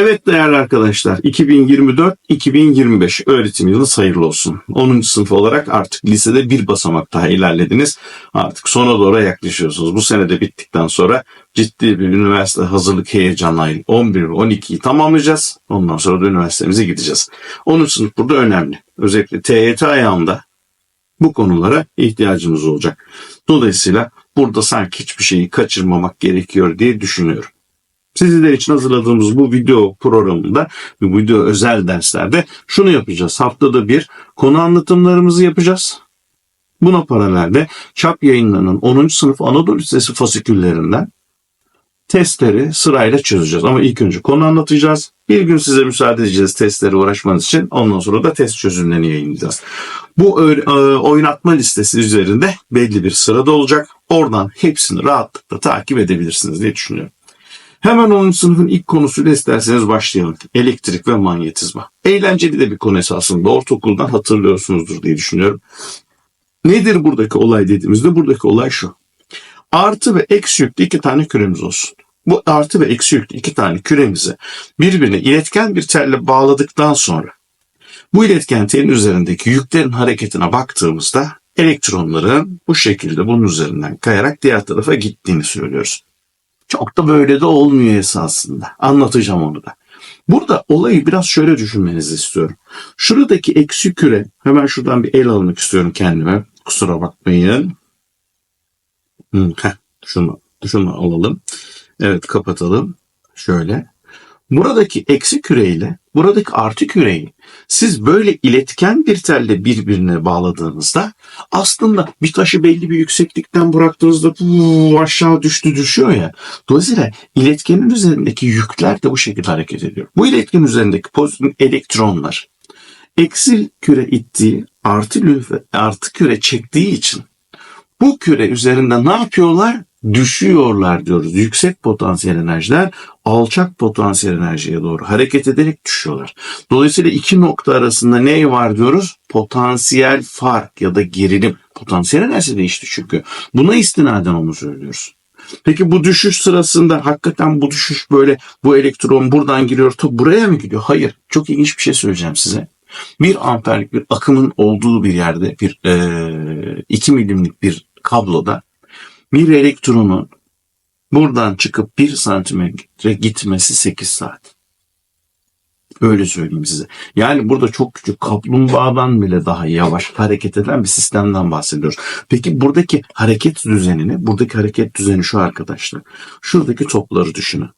Evet değerli arkadaşlar 2024-2025 öğretim yılı hayırlı olsun. 10. sınıf olarak artık lisede bir basamak daha ilerlediniz. Artık sona doğru yaklaşıyorsunuz. Bu sene de bittikten sonra ciddi bir üniversite hazırlık heyecanıyla 11 ve 12'yi tamamlayacağız. Ondan sonra da üniversitemize gideceğiz. 10. sınıf burada önemli. Özellikle TYT ayağında bu konulara ihtiyacımız olacak. Dolayısıyla burada sanki hiçbir şeyi kaçırmamak gerekiyor diye düşünüyorum. Sizler için hazırladığımız bu video programında, bu video özel derslerde şunu yapacağız. Haftada bir konu anlatımlarımızı yapacağız. Buna paralelde çap yayınlarının 10. sınıf Anadolu Lisesi fasiküllerinden testleri sırayla çözeceğiz. Ama ilk önce konu anlatacağız. Bir gün size müsaade edeceğiz testleri uğraşmanız için. Ondan sonra da test çözümlerini yayınlayacağız. Bu e, oynatma listesi üzerinde belli bir sırada olacak. Oradan hepsini rahatlıkla takip edebilirsiniz diye düşünüyorum. Hemen 10. sınıfın ilk konusuyla isterseniz başlayalım. Elektrik ve manyetizma. Eğlenceli de bir konu esasında. Ortaokuldan hatırlıyorsunuzdur diye düşünüyorum. Nedir buradaki olay dediğimizde buradaki olay şu. Artı ve eksi yüklü iki tane küremiz olsun. Bu artı ve eksi yüklü iki tane küremizi birbirine iletken bir telle bağladıktan sonra bu iletken telin üzerindeki yüklerin hareketine baktığımızda elektronların bu şekilde bunun üzerinden kayarak diğer tarafa gittiğini söylüyoruz. Çok da böyle de olmuyor esasında. Anlatacağım onu da. Burada olayı biraz şöyle düşünmenizi istiyorum. Şuradaki eksi küre, hemen şuradan bir el almak istiyorum kendime. Kusura bakmayın. Hı, heh, şunu, şunu alalım. Evet kapatalım. Şöyle. Buradaki eksi küreyle buradaki artı küreyi siz böyle iletken bir telle birbirine bağladığınızda aslında bir taşı belli bir yükseklikten bıraktığınızda bu aşağı düştü düşüyor ya. Dolayısıyla iletkenin üzerindeki yükler de bu şekilde hareket ediyor. Bu iletken üzerindeki pozitif elektronlar eksi küre ittiği artı lüfe, artı küre çektiği için bu küre üzerinde ne yapıyorlar? Düşüyorlar diyoruz. Yüksek potansiyel enerjiler alçak potansiyel enerjiye doğru hareket ederek düşüyorlar. Dolayısıyla iki nokta arasında ne var diyoruz? Potansiyel fark ya da gerilim. Potansiyel enerji değişti çünkü. Buna istinaden onu söylüyoruz. Peki bu düşüş sırasında hakikaten bu düşüş böyle bu elektron buradan giriyor ta buraya mı gidiyor? Hayır. Çok ilginç bir şey söyleyeceğim size. Bir amperlik bir akımın olduğu bir yerde bir e, 2 milimlik bir kabloda bir elektronun buradan çıkıp 1 santimetre gitmesi 8 saat. Öyle söyleyeyim size. Yani burada çok küçük kaplumbağadan bile daha yavaş hareket eden bir sistemden bahsediyoruz. Peki buradaki hareket düzenini, buradaki hareket düzeni şu arkadaşlar. Şuradaki topları düşünün.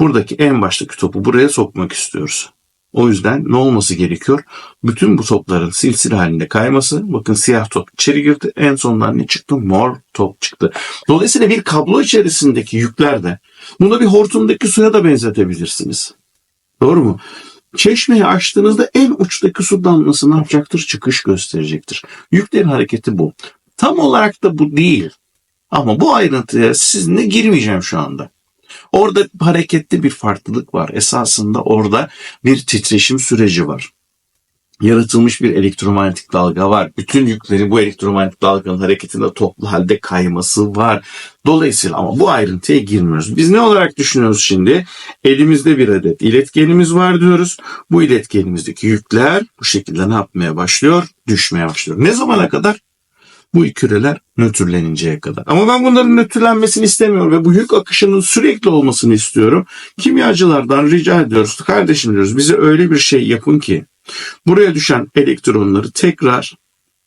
Buradaki en baştaki topu buraya sokmak istiyoruz. O yüzden ne olması gerekiyor? Bütün bu topların silsile halinde kayması. Bakın siyah top içeri girdi. En sondan ne çıktı? Mor top çıktı. Dolayısıyla bir kablo içerisindeki yükler de bunu bir hortumdaki suya da benzetebilirsiniz. Doğru mu? Çeşmeyi açtığınızda en uçtaki su damlası ne yapacaktır? Çıkış gösterecektir. Yüklerin hareketi bu. Tam olarak da bu değil. Ama bu ayrıntıya sizinle girmeyeceğim şu anda. Orada harekette bir farklılık var. Esasında orada bir titreşim süreci var. Yaratılmış bir elektromanyetik dalga var. Bütün yükleri bu elektromanyetik dalganın hareketinde toplu halde kayması var. Dolayısıyla ama bu ayrıntıya girmiyoruz. Biz ne olarak düşünüyoruz şimdi? Elimizde bir adet iletkenimiz var diyoruz. Bu iletkenimizdeki yükler bu şekilde ne yapmaya başlıyor? Düşmeye başlıyor. Ne zamana kadar? Bu küreler nötrleninceye kadar. Ama ben bunların nötrlenmesini istemiyorum ve bu yük akışının sürekli olmasını istiyorum. Kimyacılardan rica ediyoruz. Kardeşim diyoruz bize öyle bir şey yapın ki buraya düşen elektronları tekrar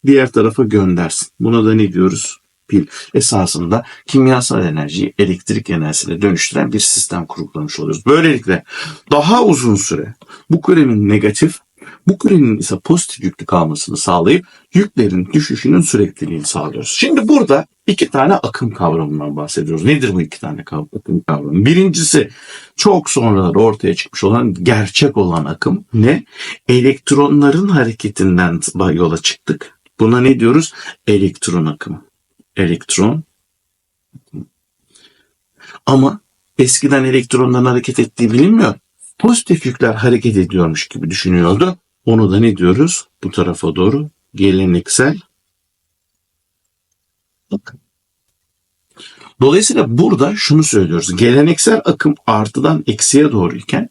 diğer tarafa göndersin. Buna da ne diyoruz? Pil. Esasında kimyasal enerjiyi elektrik enerjisine dönüştüren bir sistem kurgulamış oluyoruz. Böylelikle daha uzun süre bu kürenin negatif bu kürenin ise pozitif yüklü kalmasını sağlayıp yüklerin düşüşünün sürekliliğini sağlıyoruz. Şimdi burada iki tane akım kavramından bahsediyoruz. Nedir bu iki tane akım kavramı? Birincisi çok sonraları ortaya çıkmış olan gerçek olan akım ne? Elektronların hareketinden yola çıktık. Buna ne diyoruz? Elektron akımı. Elektron ama eskiden elektronların hareket ettiği bilinmiyor. Pozitif yükler hareket ediyormuş gibi düşünüyordu. Onu da ne diyoruz? Bu tarafa doğru geleneksel akım. Dolayısıyla burada şunu söylüyoruz. Geleneksel akım artıdan eksiye doğru iken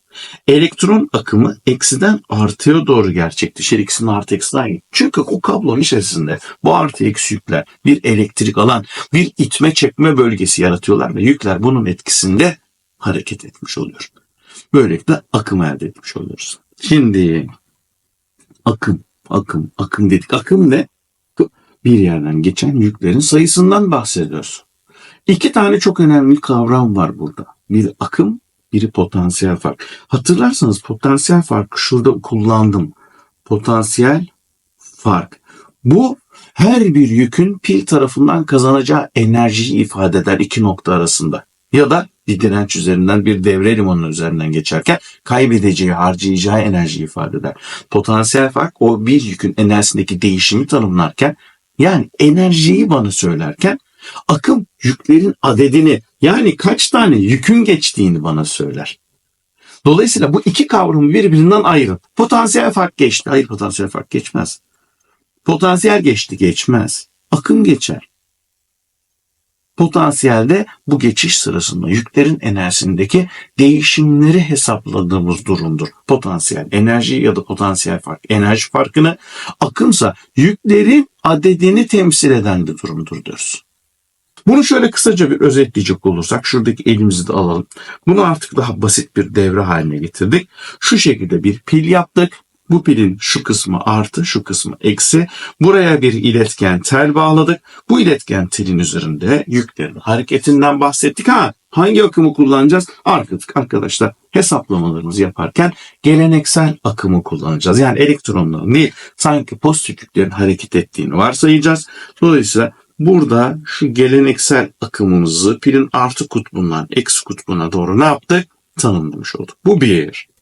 Elektron akımı eksiden artıya doğru gerçekleşir. İkisinin artı eksi aynı. Çünkü o kablonun içerisinde bu artı eksi yükler bir elektrik alan, bir itme çekme bölgesi yaratıyorlar ve yükler bunun etkisinde hareket etmiş oluyor. Böylelikle akım elde etmiş oluyoruz. Şimdi akım, akım, akım dedik. Akım ne? Bir yerden geçen yüklerin sayısından bahsediyoruz. İki tane çok önemli kavram var burada. Bir akım, biri potansiyel fark. Hatırlarsanız potansiyel farkı şurada kullandım. Potansiyel fark. Bu her bir yükün pil tarafından kazanacağı enerjiyi ifade eder iki nokta arasında. Ya da bir direnç üzerinden bir devre limanının üzerinden geçerken kaybedeceği, harcayacağı enerjiyi ifade eder. Potansiyel fark o bir yükün enerjisindeki değişimi tanımlarken yani enerjiyi bana söylerken akım yüklerin adedini yani kaç tane yükün geçtiğini bana söyler. Dolayısıyla bu iki kavramı birbirinden ayırın. Potansiyel fark geçti. Hayır potansiyel fark geçmez. Potansiyel geçti geçmez. Akım geçer. Potansiyelde bu geçiş sırasında yüklerin enerjisindeki değişimleri hesapladığımız durumdur. Potansiyel enerji ya da potansiyel fark enerji farkını akımsa yüklerin adedini temsil eden bir durumdur diyoruz. Bunu şöyle kısaca bir özetleyecek olursak şuradaki elimizi de alalım. Bunu artık daha basit bir devre haline getirdik. Şu şekilde bir pil yaptık. Bu pilin şu kısmı artı, şu kısmı eksi. Buraya bir iletken tel bağladık. Bu iletken telin üzerinde yüklerin hareketinden bahsettik. Ha, hangi akımı kullanacağız? Artık arkadaşlar hesaplamalarımızı yaparken geleneksel akımı kullanacağız. Yani elektronların değil, sanki pozitif yüklerin hareket ettiğini varsayacağız. Dolayısıyla burada şu geleneksel akımımızı pilin artı kutbundan eksi kutbuna doğru ne yaptık? Tanımlamış olduk. Bu bir.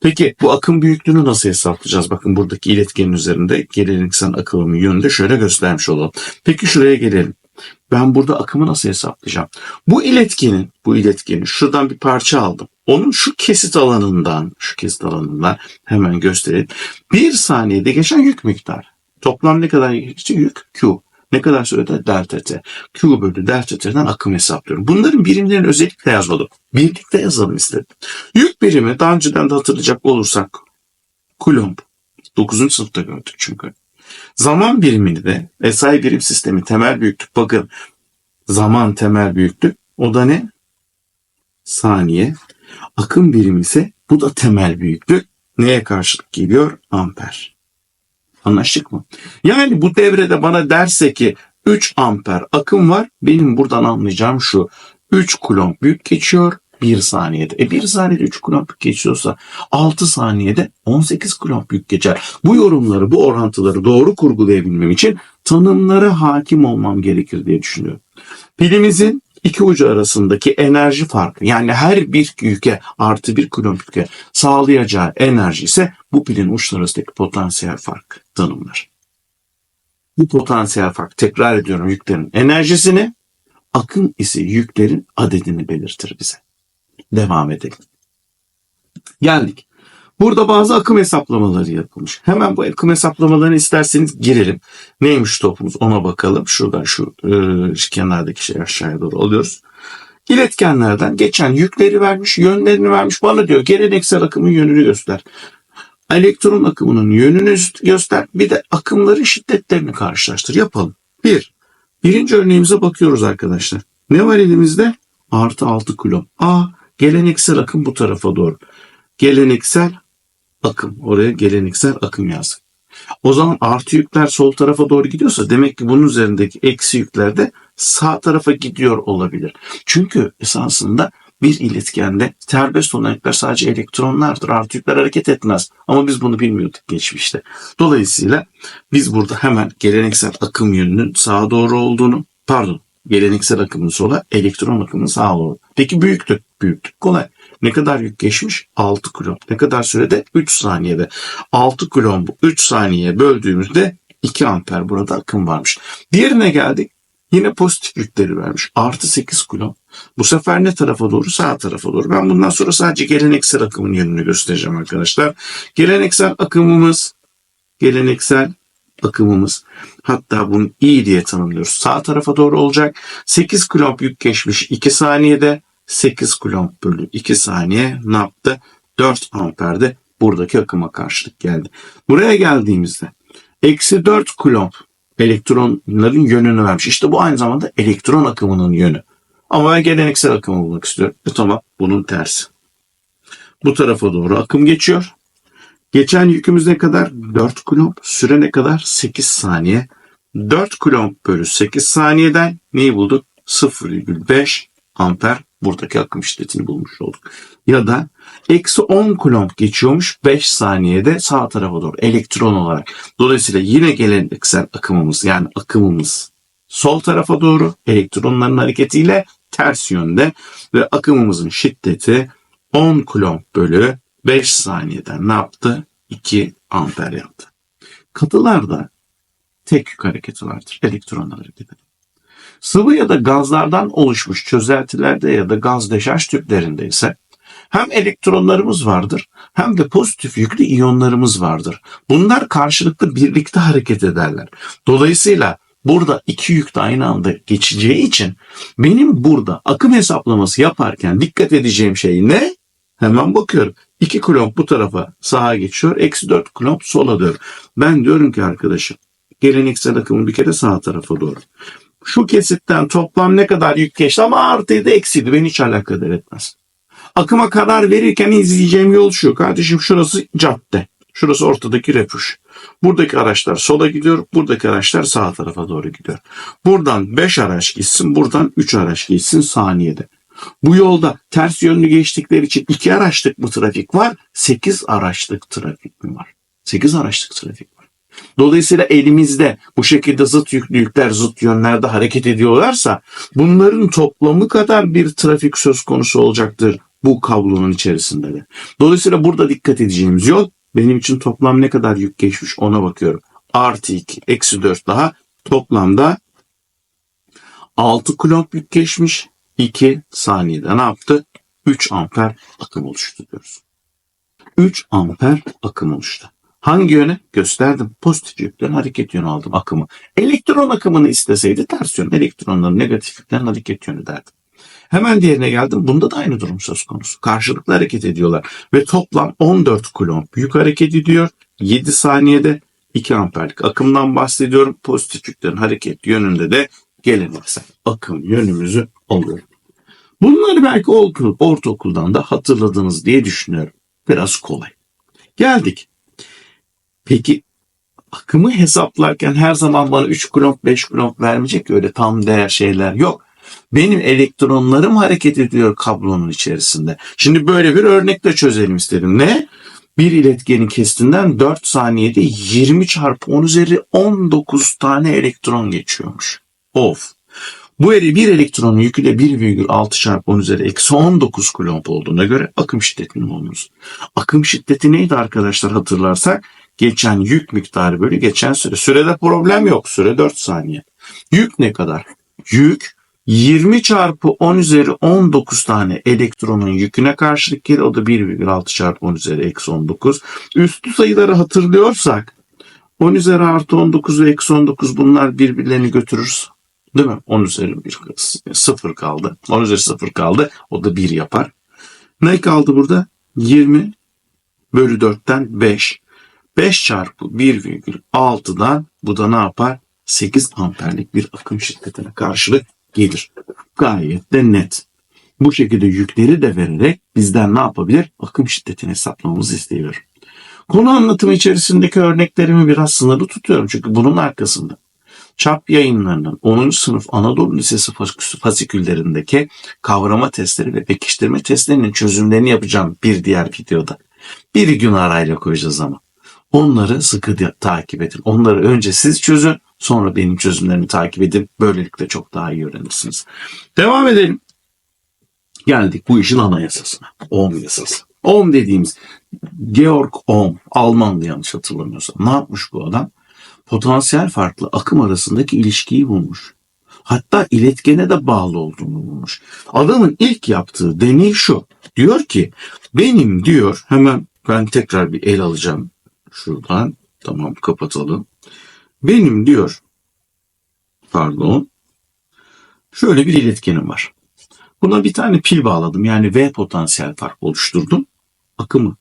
Peki bu akım büyüklüğünü nasıl hesaplayacağız? Bakın buradaki iletkenin üzerinde geleneksel akımın yönünde şöyle göstermiş olalım. Peki şuraya gelelim. Ben burada akımı nasıl hesaplayacağım? Bu iletkenin, bu iletkenin şuradan bir parça aldım. Onun şu kesit alanından, şu kesit alanından hemen gösterelim. Bir saniyede geçen yük miktarı. Toplam ne kadar geçti? Yük Q. Ne kadar sürede? Delta T. Q bölü delta T'den akım hesaplıyorum. Bunların birimlerini özellikle yazmadım. Birlikte yazalım istedim. Yük birimi daha önceden de hatırlayacak olursak Coulomb. 9. sınıfta gördük çünkü. Zaman birimini de SI birim sistemi temel büyüklük. Bakın zaman temel büyüklük. O da ne? Saniye. Akım birimi ise bu da temel büyüklük. Neye karşılık geliyor? Amper. Anlaştık mı? Yani bu devrede bana derse ki 3 amper akım var. Benim buradan anlayacağım şu. 3 kulomb büyük geçiyor 1 saniyede. E 1 saniyede 3 kulomb yük geçiyorsa 6 saniyede 18 kulomb yük geçer. Bu yorumları, bu orantıları doğru kurgulayabilmem için tanımlara hakim olmam gerekir diye düşünüyorum. Pilimizin iki ucu arasındaki enerji farkı yani her bir yüke artı bir kulomb yüke sağlayacağı enerji ise bu pilin uçları arasındaki potansiyel fark tanımlar. Bu potansiyel fark tekrar ediyorum yüklerin enerjisini akım ise yüklerin adedini belirtir bize. Devam edelim. Geldik. Burada bazı akım hesaplamaları yapılmış. Hemen bu akım hesaplamalarını isterseniz girelim. Neymiş topumuz ona bakalım. Şuradan şu, e, şu kenardaki şey aşağıya doğru alıyoruz. İletkenlerden geçen yükleri vermiş, yönlerini vermiş. Bana diyor geleneksel akımın yönünü göster. Elektron akımının yönünü göster. Bir de akımların şiddetlerini karşılaştır. Yapalım. Bir. Birinci örneğimize bakıyoruz arkadaşlar. Ne var elimizde? Artı 6 kilo. A. Geleneksel akım bu tarafa doğru. Geleneksel akım. Oraya geleneksel akım yazdık. O zaman artı yükler sol tarafa doğru gidiyorsa demek ki bunun üzerindeki eksi yükler de sağ tarafa gidiyor olabilir. Çünkü esasında bir iletkende serbest olan yükler sadece elektronlardır. Artı hareket etmez. Ama biz bunu bilmiyorduk geçmişte. Dolayısıyla biz burada hemen geleneksel akım yönünün sağa doğru olduğunu, pardon geleneksel akımın sola, elektron akımın sağa doğru. Peki büyüklük? Büyüklük kolay. Ne kadar yük geçmiş? 6 kulomb. Ne kadar sürede? 3 saniyede. 6 kulombu 3 saniye böldüğümüzde 2 amper burada akım varmış. Diğerine geldik. Yine pozitif yükleri vermiş. Artı 8 kulomb. Bu sefer ne tarafa doğru? Sağ tarafa doğru. Ben bundan sonra sadece geleneksel akımın yönünü göstereceğim arkadaşlar. Geleneksel akımımız geleneksel akımımız. Hatta bunu iyi diye tanımlıyoruz. Sağ tarafa doğru olacak. 8 kulomb yük geçmiş 2 saniyede. 8 kulomb bölü 2 saniye ne yaptı? 4 amper de buradaki akıma karşılık geldi. Buraya geldiğimizde eksi 4 kulomb elektronların yönünü vermiş. İşte bu aynı zamanda elektron akımının yönü. Ama ben geleneksel akımı bulmak istiyorum. E tamam bunun tersi. Bu tarafa doğru akım geçiyor. Geçen yükümüz ne kadar? 4 kulomb. Süre ne kadar? 8 saniye. 4 kulomb bölü 8 saniyeden neyi bulduk? 0,5 amper buradaki akım şiddetini bulmuş olduk. Ya da eksi 10 kulomb geçiyormuş 5 saniyede sağ tarafa doğru elektron olarak. Dolayısıyla yine geleneksel akımımız yani akımımız sol tarafa doğru elektronların hareketiyle ters yönde ve akımımızın şiddeti 10 kulomb bölü 5 saniyeden ne yaptı? 2 amper yaptı. Katılarda tek yük hareketi vardır. Elektron hareketi. Sıvı ya da gazlardan oluşmuş çözeltilerde ya da gaz deşarj tüplerinde ise hem elektronlarımız vardır hem de pozitif yüklü iyonlarımız vardır. Bunlar karşılıklı birlikte hareket ederler. Dolayısıyla burada iki yük de aynı anda geçeceği için benim burada akım hesaplaması yaparken dikkat edeceğim şey ne? Hemen bakıyorum. 2 kulomb bu tarafa sağa geçiyor. Eksi 4 kulomb sola diyor. Ben diyorum ki arkadaşım geleneksel akımın bir kere sağ tarafa doğru. Şu kesitten toplam ne kadar yük geçti ama artıydı eksiydi beni hiç alakadar etmez. Akıma karar verirken izleyeceğim yol şu. Kardeşim şurası cadde. Şurası ortadaki refüj. Buradaki araçlar sola gidiyor. Buradaki araçlar sağ tarafa doğru gidiyor. Buradan 5 araç gitsin. Buradan 3 araç gitsin saniyede. Bu yolda ters yönlü geçtikleri için 2 araçlık mı trafik var? 8 araçlık trafik mi var? 8 araçlık trafik var. Dolayısıyla elimizde bu şekilde zıt yüklü yükler zıt yönlerde hareket ediyorlarsa bunların toplamı kadar bir trafik söz konusu olacaktır bu kablonun içerisinde de. Dolayısıyla burada dikkat edeceğimiz yol benim için toplam ne kadar yük geçmiş ona bakıyorum. Artı 2, eksi 4 daha toplamda 6 kulomb yük geçmiş. 2 saniyede ne yaptı? 3 amper akım oluştu diyoruz. 3 amper akım oluştu. Hangi yöne? Gösterdim. Pozitif yükten hareket yönü aldım akımı. Elektron akımını isteseydi ters yön. Elektronların negatif yükten hareket yönü derdim. Hemen diğerine geldim. Bunda da aynı durum söz konusu. Karşılıklı hareket ediyorlar. Ve toplam 14 kulomb yük hareket ediyor. 7 saniyede 2 amperlik akımdan bahsediyorum. Pozitif yüklerin hareket yönünde de geleneksel akım yönümüzü alıyorum. Bunları belki okul, ortaokuldan da hatırladınız diye düşünüyorum. Biraz kolay. Geldik. Peki akımı hesaplarken her zaman bana 3 kulomb 5 kulomb vermeyecek öyle tam değer şeyler yok. Benim elektronlarım hareket ediyor kablonun içerisinde. Şimdi böyle bir örnekle çözelim istedim. Ne? Bir iletkenin kestinden 4 saniyede 20 çarpı 10 üzeri 19 tane elektron geçiyormuş. Of. Bu eri bir elektronun yükü de 1,6 çarpı 10 üzeri eksi 19 kulomb olduğuna göre akım şiddetini bulunuz. Akım şiddeti neydi arkadaşlar hatırlarsak? Geçen yük miktarı bölü geçen süre. Sürede problem yok. Süre 4 saniye. Yük ne kadar? Yük 20 çarpı 10 üzeri 19 tane elektronun yüküne karşılık gelir. O da 1,6 çarpı 10 üzeri eksi 19. Üstü sayıları hatırlıyorsak 10 üzeri artı 19 ve eksi 19 bunlar birbirlerini götürür. Değil mi? 10 üzeri 1 0 kaldı. 10 üzeri 0 kaldı. O da 1 yapar. Ne kaldı burada? 20 bölü 4'ten 5. 5 çarpı 1,6'dan bu da ne yapar? 8 amperlik bir akım şiddetine karşılık gelir. Gayet de net. Bu şekilde yükleri de vererek bizden ne yapabilir? Akım şiddetini hesaplamamızı isteyebilir. Konu anlatımı içerisindeki örneklerimi biraz sınırlı tutuyorum çünkü bunun arkasında çap yayınlarının 10. sınıf Anadolu Lisesi fasiküllerindeki kavrama testleri ve pekiştirme testlerinin çözümlerini yapacağım bir diğer videoda. Bir gün arayla koyacağız ama. Onları sıkı takip edin. Onları önce siz çözün, sonra benim çözümlerimi takip edin. Böylelikle çok daha iyi öğrenirsiniz. Devam edelim. Geldik bu işin anayasasına. Ohm yasası. Ohm dediğimiz Georg Ohm, Almanlı yanlış hatırlamıyorsam. Ne yapmış bu adam? Potansiyel farklı akım arasındaki ilişkiyi bulmuş. Hatta iletkene de bağlı olduğunu bulmuş. Adamın ilk yaptığı deney şu. Diyor ki benim diyor hemen ben tekrar bir el alacağım şuradan. Tamam kapatalım. Benim diyor pardon şöyle bir iletkenim var. Buna bir tane pil bağladım. Yani V potansiyel fark oluşturdum. akımı.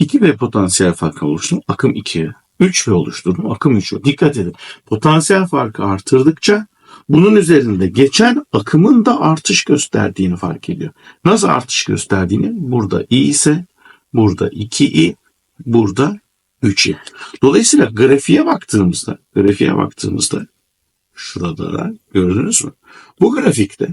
2V potansiyel farkı oluşturun. Akım 2'ye. 3V oluşturun. Akım 3'e. Dikkat edin. Potansiyel farkı artırdıkça bunun üzerinde geçen akımın da artış gösterdiğini fark ediyor. Nasıl artış gösterdiğini? Burada i ise burada 2i, burada 3i. Dolayısıyla grafiğe baktığımızda, grafiğe baktığımızda şurada da gördünüz mü? Bu grafikte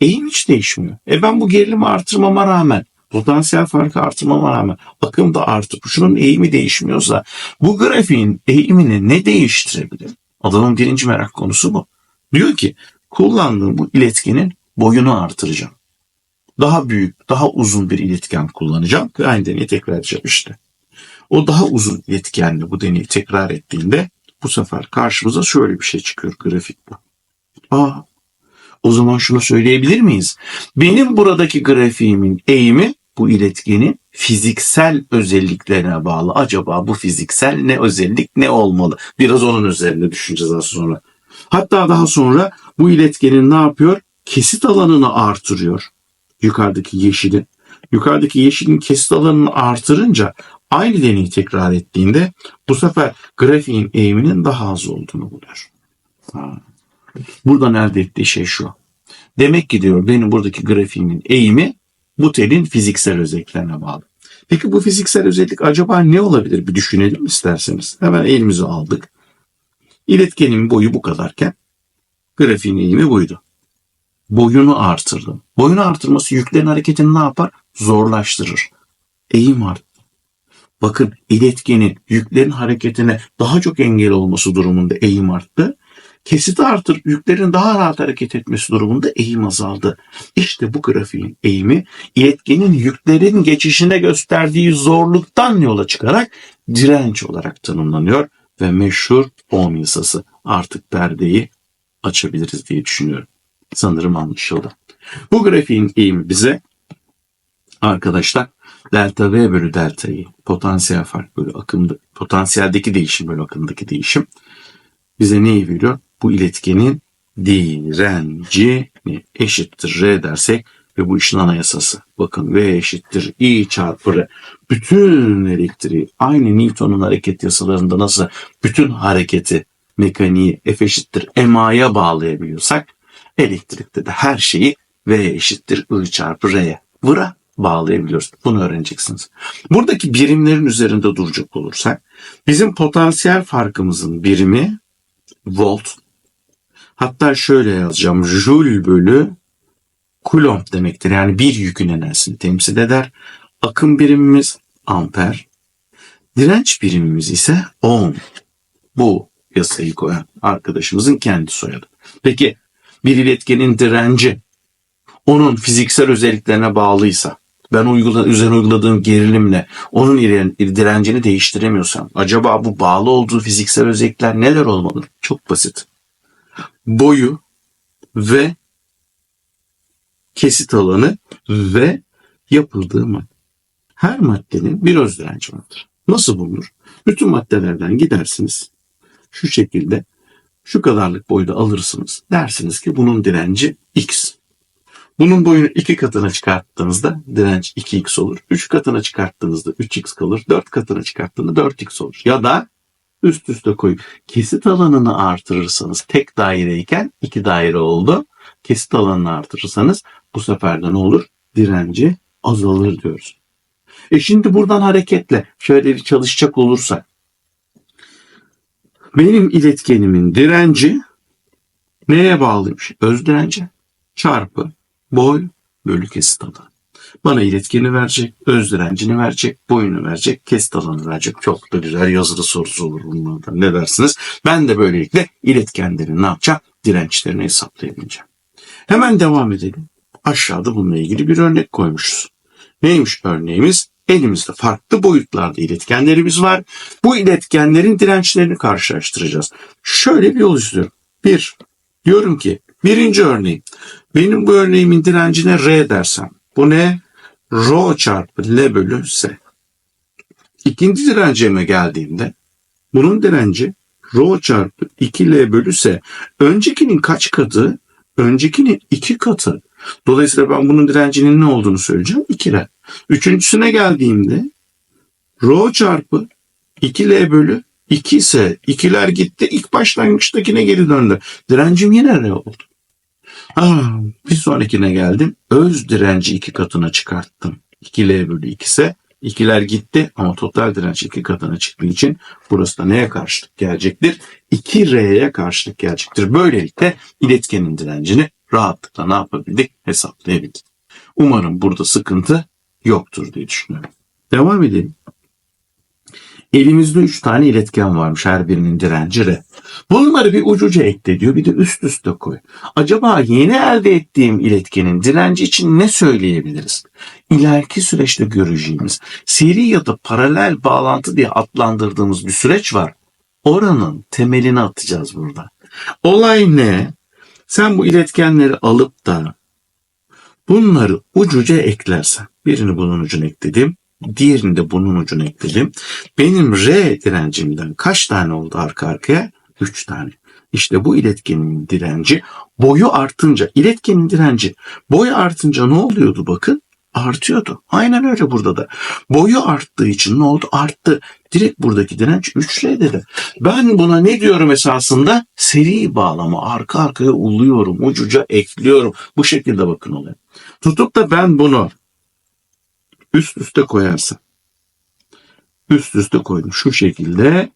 eğim hiç değişmiyor. E ben bu gerilimi artırmama rağmen, potansiyel farkı artırmama rağmen akım da artıp şunun eğimi değişmiyorsa bu grafiğin eğimini ne değiştirebilir? Adamın birinci merak konusu bu. Diyor ki kullandığım bu iletkenin boyunu artıracağım. Daha büyük, daha uzun bir iletken kullanacağım aynı deneyi tekrar edeceğim işte. O daha uzun iletkenli bu deneyi tekrar ettiğinde bu sefer karşımıza şöyle bir şey çıkıyor grafik bu. Aa, o zaman şunu söyleyebilir miyiz? Benim buradaki grafiğimin eğimi bu iletkenin fiziksel özelliklerine bağlı. Acaba bu fiziksel ne özellik ne olmalı? Biraz onun üzerinde düşüneceğiz az sonra. Hatta daha sonra bu iletkenin ne yapıyor? Kesit alanını artırıyor. Yukarıdaki yeşili. Yukarıdaki yeşilin kesit alanını artırınca aynı deneyi tekrar ettiğinde bu sefer grafiğin eğiminin daha az olduğunu buluyor. Buradan elde ettiği şey şu. Demek ki diyor benim buradaki grafiğimin eğimi bu telin fiziksel özelliklerine bağlı. Peki bu fiziksel özellik acaba ne olabilir bir düşünelim isterseniz. Hemen elimizi aldık. İletkenin boyu bu kadarken grafiğin eğimi buydu. Boyunu artırdım. Boyunu artırması yüklerin hareketini ne yapar? Zorlaştırır. Eğim arttı. Bakın iletkenin yüklerin hareketine daha çok engel olması durumunda eğim arttı. Kesiti artırıp yüklerin daha rahat hareket etmesi durumunda eğim azaldı. İşte bu grafiğin eğimi iletkenin yüklerin geçişine gösterdiği zorluktan yola çıkarak direnç olarak tanımlanıyor ve meşhur Ohm yasası. Artık perdeyi açabiliriz diye düşünüyorum. Sanırım anlaşıldı. Bu grafiğin eğimi bize arkadaşlar delta V bölü delta potansiyel fark bölü akımda potansiyeldeki değişim bölü akımdaki değişim bize neyi veriyor? Bu iletkenin direncini eşittir R dersek ve bu işin anayasası. Bakın V eşittir I çarpı R. Bütün elektriği aynı Newton'un hareket yasalarında nasıl bütün hareketi mekaniği F eşittir MA'ya bağlayabiliyorsak elektrikte de her şeyi V eşittir I çarpı R'ye vıra bağlayabiliyoruz. Bunu öğreneceksiniz. Buradaki birimlerin üzerinde duracak olursak bizim potansiyel farkımızın birimi volt. Hatta şöyle yazacağım. Joule bölü Coulomb demektir. Yani bir yükün enerjisini temsil eder. Akım birimimiz amper. Direnç birimimiz ise ohm. Bu yasayı koyan arkadaşımızın kendi soyadı. Peki bir iletkenin direnci onun fiziksel özelliklerine bağlıysa ben uygula, üzerine uyguladığım gerilimle onun direncini değiştiremiyorsam acaba bu bağlı olduğu fiziksel özellikler neler olmalı? Çok basit. Boyu ve kesit alanı ve yapıldığı madde. Her maddenin bir öz direnci vardır. Nasıl bulunur? Bütün maddelerden gidersiniz. Şu şekilde şu kadarlık boyda alırsınız. Dersiniz ki bunun direnci X. Bunun boyunu iki katına çıkarttığınızda direnç 2x olur. 3 katına çıkarttığınızda 3x kalır. 4 katına çıkarttığında 4x olur. Ya da üst üste koyup kesit alanını artırırsanız tek daireyken iki daire oldu. Kesit alanını artırırsanız bu sefer de ne olur? Direnci azalır diyoruz. E şimdi buradan hareketle şöyle bir çalışacak olursak benim iletkenimin direnci neye bağlıymış? Öz direnci çarpı boy bölü kesit alanı. Bana iletkeni verecek, öz direncini verecek, boyunu verecek, kesit alanı verecek. Çok da güzel yazılı sorusu olur bunlardan. Ne dersiniz? Ben de böylelikle iletkenlerin ne yapacağım? Dirençlerini hesaplayabileceğim. Hemen devam edelim. Aşağıda bununla ilgili bir örnek koymuşuz. Neymiş örneğimiz? Elimizde farklı boyutlarda iletkenlerimiz var. Bu iletkenlerin dirençlerini karşılaştıracağız. Şöyle bir yol izliyorum. Bir, diyorum ki birinci örneğim. Benim bu örneğimin direncine R dersem. Bu ne? Rho çarpı L bölü S. İkinci direncime geldiğimde bunun direnci Rho çarpı 2L bölü S. Öncekinin kaç katı? Öncekinin iki katı. Dolayısıyla ben bunun direncinin ne olduğunu söyleyeceğim. 2R. Üçüncüsüne geldiğimde rho çarpı 2L bölü 2 ise 2'ler gitti. İlk başlangıçtakine geri döndü. Direncim yine R oldu. Ha, bir sonrakine geldim. Öz direnci iki katına çıkarttım. 2L bölü 2 ise 2'ler gitti ama total direnç iki katına çıktığı için burası da neye karşılık gelecektir? 2R'ye karşılık gelecektir. Böylelikle iletkenin direncini rahatlıkla ne yapabildik? Hesaplayabildik. Umarım burada sıkıntı yoktur diye düşünüyorum. Devam edelim. Elimizde 3 tane iletken varmış her birinin direnci R. Bunları bir ucuca ekle diyor bir de üst üste koy. Acaba yeni elde ettiğim iletkenin direnci için ne söyleyebiliriz? İleriki süreçte göreceğimiz seri ya da paralel bağlantı diye adlandırdığımız bir süreç var. Oranın temelini atacağız burada. Olay ne? Sen bu iletkenleri alıp da bunları ucuca eklersen, birini bunun ucuna ekledim, diğerini de bunun ucuna ekledim. Benim R direncimden kaç tane oldu arka arkaya? 3 tane. İşte bu iletkenin direnci boyu artınca, iletkenin direnci boyu artınca ne oluyordu bakın? Artıyordu. Aynen öyle burada da. Boyu arttığı için ne oldu? Arttı. Direkt buradaki direnç 3R dedi. Ben buna ne diyorum esasında? Seri bağlama. Arka arkaya uluyorum. Ucuca ekliyorum. Bu şekilde bakın oluyor. Tutup da ben bunu üst üste koyarsam. Üst üste koydum şu şekilde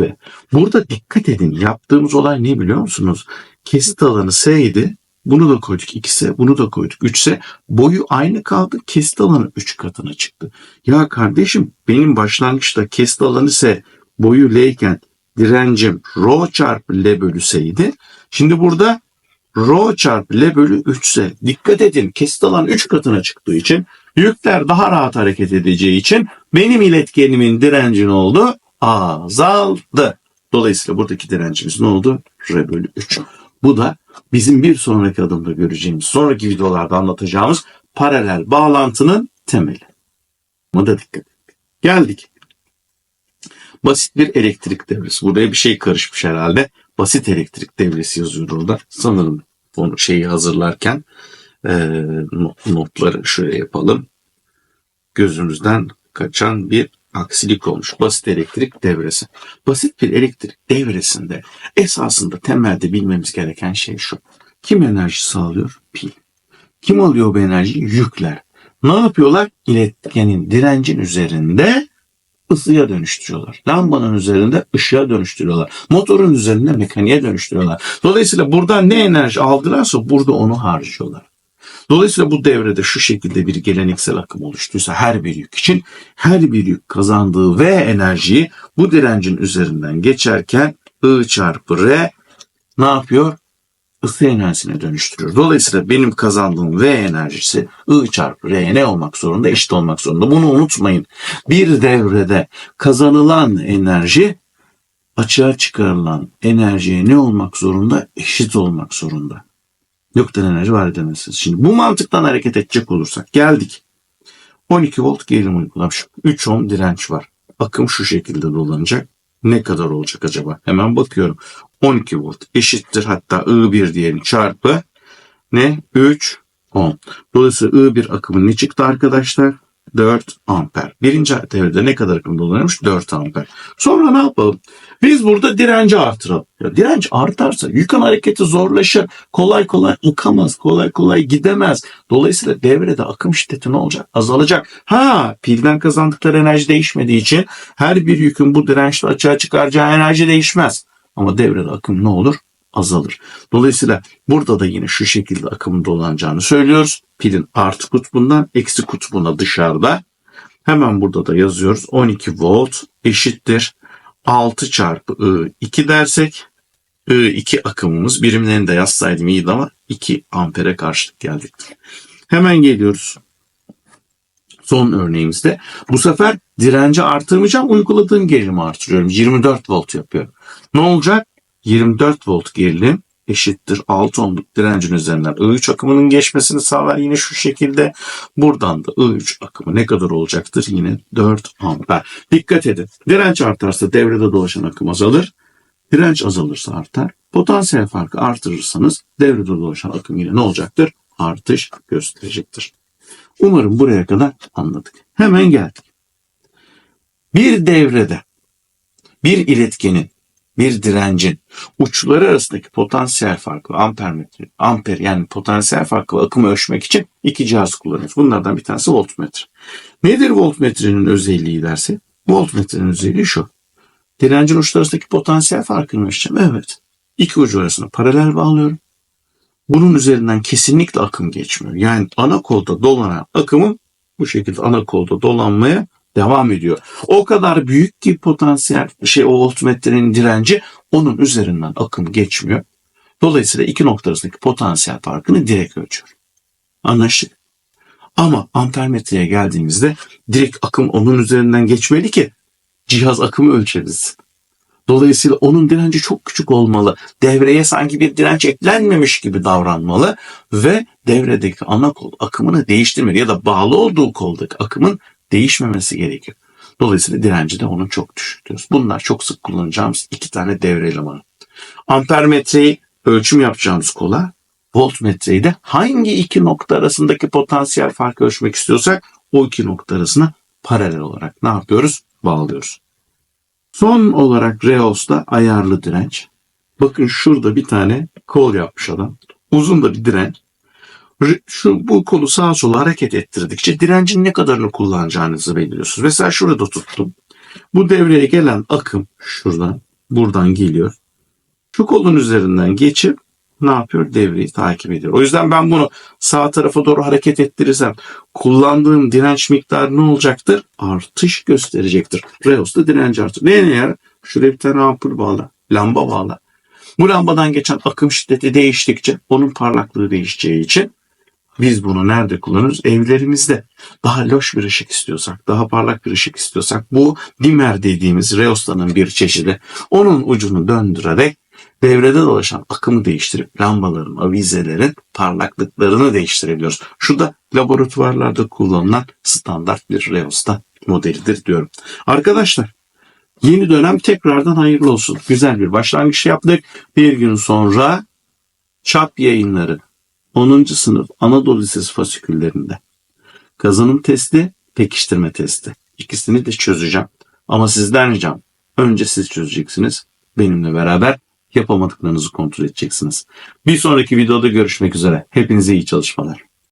ve burada dikkat edin yaptığımız olay ne biliyor musunuz? Kesit alanı S idi. Bunu da koyduk 2'se, bunu da koyduk 3'se. Boyu aynı kaldı. Kesit alanı 3 katına çıktı. Ya kardeşim benim başlangıçta kesit alanı S, boyu L iken direncim rho çarpı L bölü S'ydi. Şimdi burada rho çarpı L bölü 3 ise dikkat edin kesit alan 3 katına çıktığı için yükler daha rahat hareket edeceği için benim iletkenimin direnci ne oldu? Azaldı. Dolayısıyla buradaki direncimiz ne oldu? R bölü 3. Bu da bizim bir sonraki adımda göreceğimiz, sonraki videolarda anlatacağımız paralel bağlantının temeli. Buna da dikkat edin. Geldik. Basit bir elektrik devresi. Buraya bir şey karışmış herhalde. Basit elektrik devresi yazıyor orada. Sanırım onu şeyi hazırlarken e, notları şöyle yapalım. Gözümüzden kaçan bir aksilik olmuş. Basit elektrik devresi. Basit bir elektrik devresinde esasında temelde bilmemiz gereken şey şu. Kim enerji sağlıyor? Pil. Kim alıyor bu enerjiyi? Yükler. Ne yapıyorlar? İletkenin direncin üzerinde ısıya dönüştürüyorlar. Lambanın üzerinde ışığa dönüştürüyorlar. Motorun üzerinde mekaniğe dönüştürüyorlar. Dolayısıyla buradan ne enerji aldılarsa burada onu harcıyorlar. Dolayısıyla bu devrede şu şekilde bir geleneksel akım oluştuysa her bir yük için her bir yük kazandığı V enerjiyi bu direncin üzerinden geçerken I çarpı R ne yapıyor? Isı enerjisine dönüştürüyor. Dolayısıyla benim kazandığım V enerjisi I çarpı R ne olmak zorunda? Eşit olmak zorunda. Bunu unutmayın. Bir devrede kazanılan enerji açığa çıkarılan enerjiye ne olmak zorunda? Eşit olmak zorunda. Yoktan enerji var edemezsiniz. Şimdi bu mantıktan hareket edecek olursak geldik. 12 volt gerilim uygulamış. 3 ohm direnç var. Akım şu şekilde dolanacak. Ne kadar olacak acaba? Hemen bakıyorum. 12 volt eşittir hatta I1 diyelim çarpı ne? 3 ohm. Dolayısıyla I1 akımı ne çıktı arkadaşlar? 4 amper. Birinci devrede ne kadar akım dolanıyormuş? 4 amper. Sonra ne yapalım? Biz burada direnci artıralım. Ya direnç artarsa yükün hareketi zorlaşır. Kolay kolay yıkamaz. Kolay kolay gidemez. Dolayısıyla devrede akım şiddeti ne olacak? Azalacak. Ha pilden kazandıkları enerji değişmediği için her bir yükün bu dirençle açığa çıkaracağı enerji değişmez. Ama devrede akım ne olur? Azalır. Dolayısıyla burada da yine şu şekilde akımın dolanacağını söylüyoruz. Pilin artı kutbundan eksi kutbuna dışarıda. Hemen burada da yazıyoruz. 12 volt eşittir 6 çarpı I2 dersek I2 akımımız birimlerini de yazsaydım iyiydi ama 2 ampere karşılık geldik. Hemen geliyoruz. Son örneğimizde bu sefer direnci artırmayacağım uyguladığım gerilimi artırıyorum. 24 volt yapıyorum. Ne olacak? 24 volt gerilim eşittir 6 ohmluk direncin üzerinden I3 akımının geçmesini sağlar yine şu şekilde. Buradan da I3 akımı ne kadar olacaktır? Yine 4 amper. Dikkat edin. Direnç artarsa devrede dolaşan akım azalır. Direnç azalırsa artar. Potansiyel farkı artırırsanız devrede dolaşan akım yine ne olacaktır? Artış gösterecektir. Umarım buraya kadar anladık. Hemen geldik. Bir devrede bir iletkenin, bir direncin uçları arasındaki potansiyel farkı, ampermetre, amper yani potansiyel farkı akımı ölçmek için iki cihaz kullanıyoruz. Bunlardan bir tanesi voltmetre. Nedir voltmetrenin özelliği derse? Voltmetrenin özelliği şu. Direncin uçları arasındaki potansiyel farkını ölçeceğim. Evet. İki ucu arasına paralel bağlıyorum. Bunun üzerinden kesinlikle akım geçmiyor. Yani ana kolda dolanan akımım bu şekilde ana kolda dolanmaya devam ediyor. O kadar büyük ki potansiyel şey o voltmetrenin direnci onun üzerinden akım geçmiyor. Dolayısıyla iki nokta arasındaki potansiyel farkını direkt ölçüyor. Anlaştık. Ama ampermetreye geldiğimizde direkt akım onun üzerinden geçmeli ki cihaz akımı ölçebilsin. Dolayısıyla onun direnci çok küçük olmalı. Devreye sanki bir direnç eklenmemiş gibi davranmalı ve devredeki ana kol akımını değiştirmeli ya da bağlı olduğu koldaki akımın değişmemesi gerekiyor. Dolayısıyla direnci de onun çok düşük. Bunlar çok sık kullanacağımız iki tane devre elemanı. Ampermetreyi ölçüm yapacağımız kola, voltmetreyi de hangi iki nokta arasındaki potansiyel farkı ölçmek istiyorsak o iki nokta arasına paralel olarak ne yapıyoruz? Bağlıyoruz. Son olarak Reos'ta ayarlı direnç. Bakın şurada bir tane kol yapmış adam. Uzun da bir direnç. Şu bu kolu sağa sola hareket ettirdikçe direncin ne kadarını kullanacağınızı belirliyorsunuz. Mesela şurada tuttum. Bu devreye gelen akım şuradan, buradan geliyor. Şu kolun üzerinden geçip ne yapıyor? Devreyi takip ediyor. O yüzden ben bunu sağ tarafa doğru hareket ettirirsem kullandığım direnç miktarı ne olacaktır? Artış gösterecektir. Reos'ta direnç artır. Neye ne yarar? Şuraya bir tane ampul bağla. Lamba bağla. Bu lambadan geçen akım şiddeti değiştikçe onun parlaklığı değişeceği için biz bunu nerede kullanırız? Evlerimizde. Daha loş bir ışık istiyorsak, daha parlak bir ışık istiyorsak bu dimmer dediğimiz Reosta'nın bir çeşidi. Onun ucunu döndürerek devrede dolaşan akımı değiştirip lambaların, avizelerin parlaklıklarını değiştirebiliyoruz. Şu da laboratuvarlarda kullanılan standart bir Reosta modelidir diyorum. Arkadaşlar yeni dönem tekrardan hayırlı olsun. Güzel bir başlangıç yaptık. Bir gün sonra çap yayınları 10. sınıf Anadolu Lisesi fasiküllerinde kazanım testi, pekiştirme testi. İkisini de çözeceğim. Ama sizden ricam önce siz çözeceksiniz. Benimle beraber yapamadıklarınızı kontrol edeceksiniz. Bir sonraki videoda görüşmek üzere. Hepinize iyi çalışmalar.